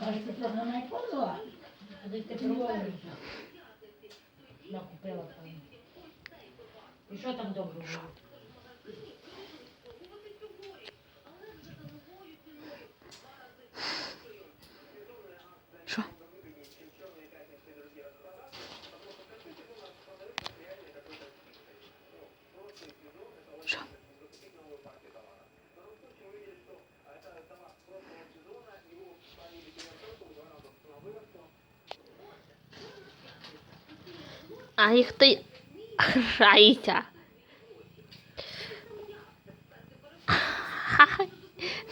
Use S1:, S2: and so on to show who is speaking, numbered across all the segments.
S1: Кажете, програма як
S2: позова? Ходите проводити. Я купила там. І що там доброго?
S3: А їх ти грається.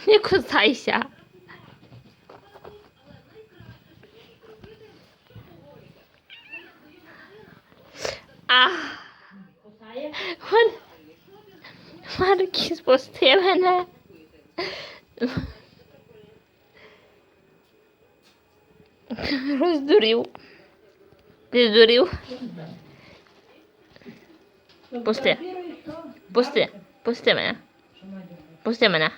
S3: Не кусайся. А,
S2: Кусає?
S3: он Марки спусти мене. Роздурів. Ти здурів? Пусти. Пусти. Пусти мене. Пусти мене.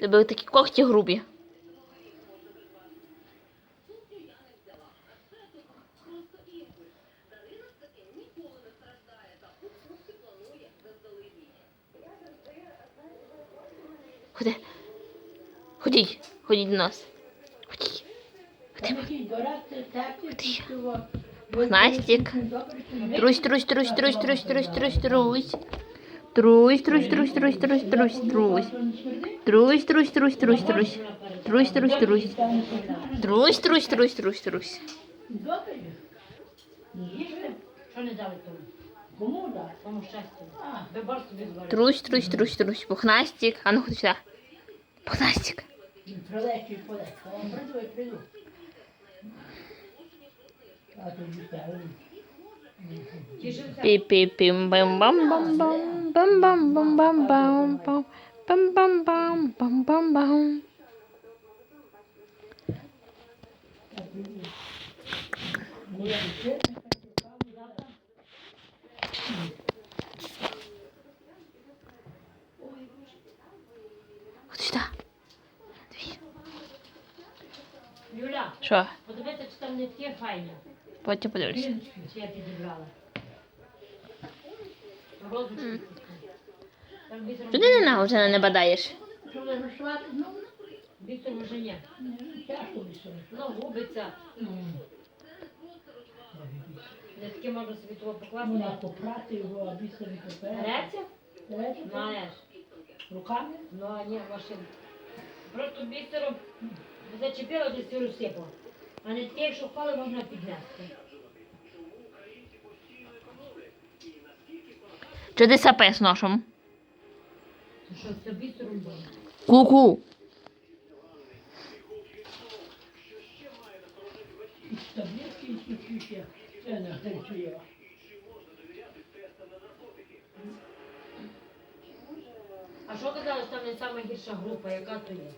S3: Тебе такі когті грубі. Ходи. Ходіть. Ходіть до нас. Ходіть.
S1: Там якісь Пухнастик.
S3: Трусь, трусь, трусь, трусь, трусь, трусь, трусь, трусь. Трусь, трусь, трусь, трусь, трусь, трусь, трусь. Трусь, трусь, трусь, трусь, трусь. Трусь, трусь, трусь. Трусь, трусь, трусь, трусь, трусь. Трусь, трусь, трусь, трусь. Пухнастик. А ну сюда. Пухнастик.
S1: Прилечий, приду, приду і
S3: Потім подивлюся.
S2: Я
S3: Туди не на не бадаєш.
S1: Ну,
S2: Віктор вже ні. Ну, губиться. Ну. Можна собі того покласти. Греться?
S1: Руками?
S2: Ну, а ні, машин. Просто бісером зачепила, десь розсипала. А не таке, якщо впали, можна піднести.
S3: Чи ти сапеш ношом?
S2: Це що, це бісером?
S3: Ку-ку.
S1: Таблетки і. Це не гарчує.
S2: А що казали, що там не найгірша група, яка то є?